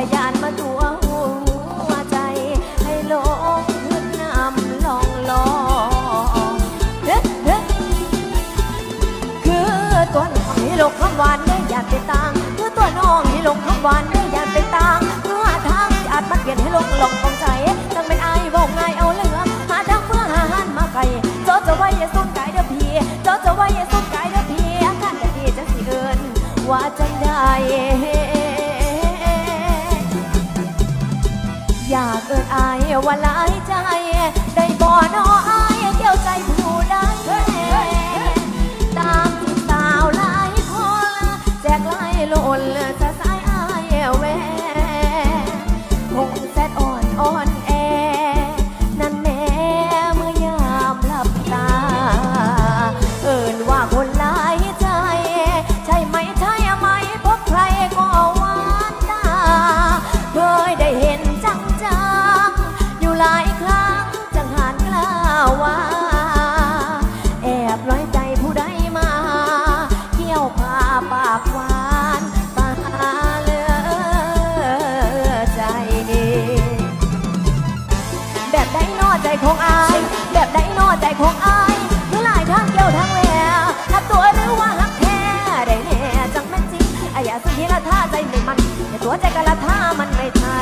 แยานมาตัวหัวใจ ให้โลกขึ้นนำลองลองเด้อเด้อคือต้หลกควาหวานได้อยากไปตั้ง ว่าหลายใจ ได้บ่อนอ ใจของอาย แบบไดโนใจของอายเมื่อหลายทางเกี่ยวทางแหวหักตัวหรือว่าหักแท้ได้แน่จังแม่นจริงอายาสุดที่ละท่าใจไม่มันแต่ตัวใจกะละท่ามันไม่ใช่